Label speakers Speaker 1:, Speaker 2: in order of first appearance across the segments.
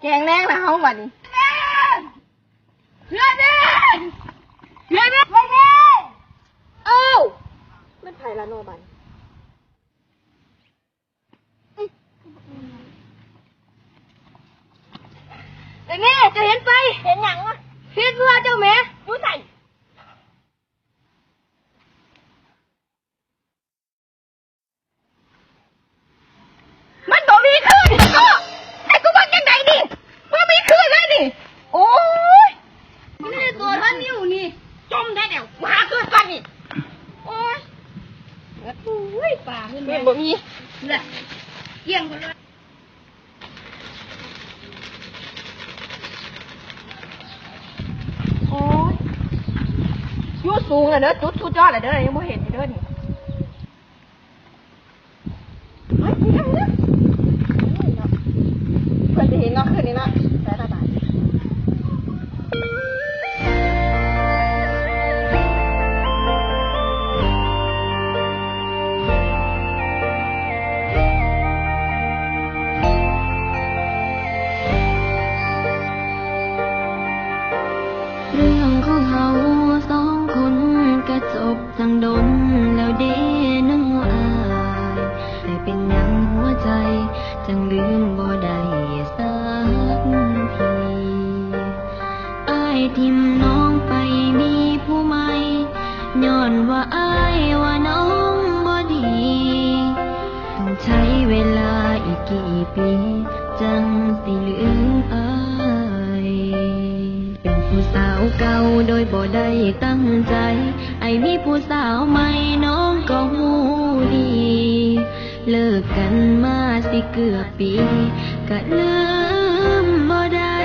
Speaker 1: แกงแรงนะเฮาบัดนี้
Speaker 2: เพื่อนเด้เพื่อนเด้เพื่อนเด้
Speaker 1: เอ้ามันไผละโนบัด
Speaker 2: แต่แม่จะเห็นไป
Speaker 1: เห็นหยังวะ
Speaker 2: เห็นเพื่อเจ้าแม่ผู้ใส่
Speaker 1: มันบ่มีคืนก็ไอ้กูว่าจังไดนี่บ่มีคืนเลยนี่โอ้ย
Speaker 2: นี่ตัวท่านนิ้วนี่ จมได้แล้วมาเกิดกันนี่โอ้ยโอ้ยป่าขึ้น
Speaker 1: แม่
Speaker 2: มาน
Speaker 1: บ่มี
Speaker 2: น่ะเกี่ยงกันเลย
Speaker 1: โอ้ยอยู่สูงเลยเด้อจุดสุดยอดเลยเด้อยังบ่เห็นอยู่เด้อนี่ สา
Speaker 3: วเก่าโดยบ่ได้ตั้งใจ ไอ้มีผู้สาวใหม่น้องก็หูดี เลิกกันมาสิเกือบปีก็ลืมบ่ได้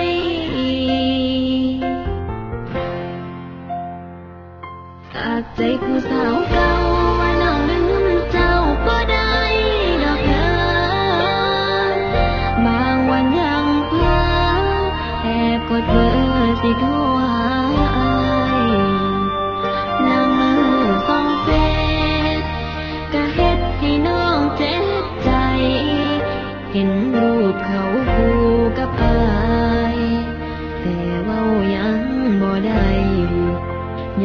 Speaker 3: จากใจผู้สาวเก่า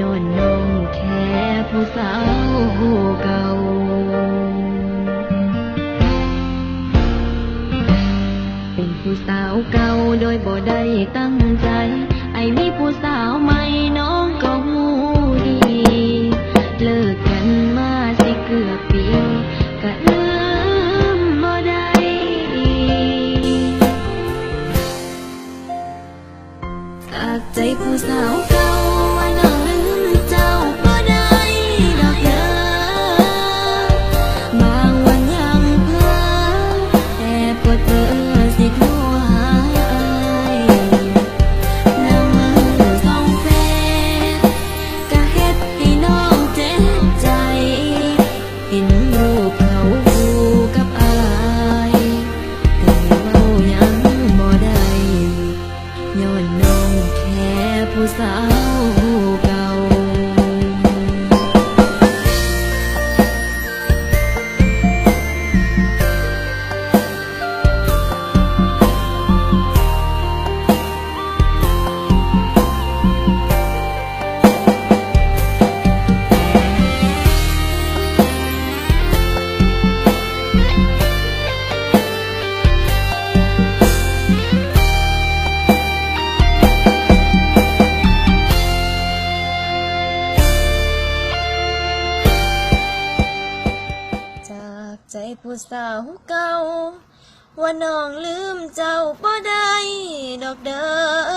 Speaker 3: ย้อนน้องแค่ผู้สาวเก่าเป็นผู้สาวเก่าโดยบ่ได้ตั้งใจ ไอ้มีผู้สาวใหม่น้องก็หูดี เลิกกันมาสิเกือบปีก็ลืมบ่ได้จากใจผู้สาว ผู้สาวเก่า ว่าน้องลืมเจ้าบ่ได้ดอกเด้อ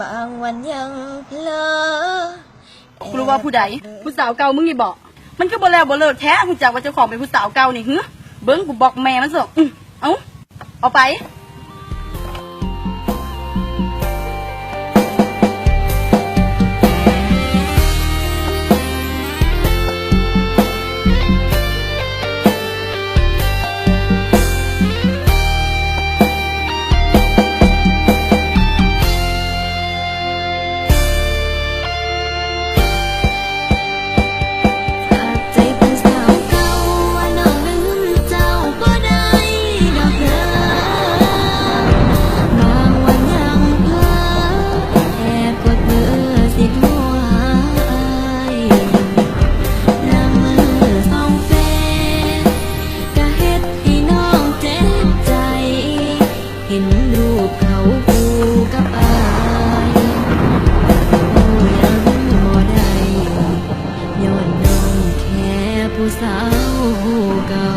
Speaker 3: บางวันยังเพลอ
Speaker 2: กูรู้ว่าผู้ใดผู้สาวเก่ามึงนี่บอกมันก็บ่แล้วบ่เลิกแท้คุณจักว่าเจ้าของเป็นผู้สาวเก่านี่เฮ้เบิ้งกูบอกแม่มันสิเอ้าเอาไป ผู้
Speaker 3: สาวเก่า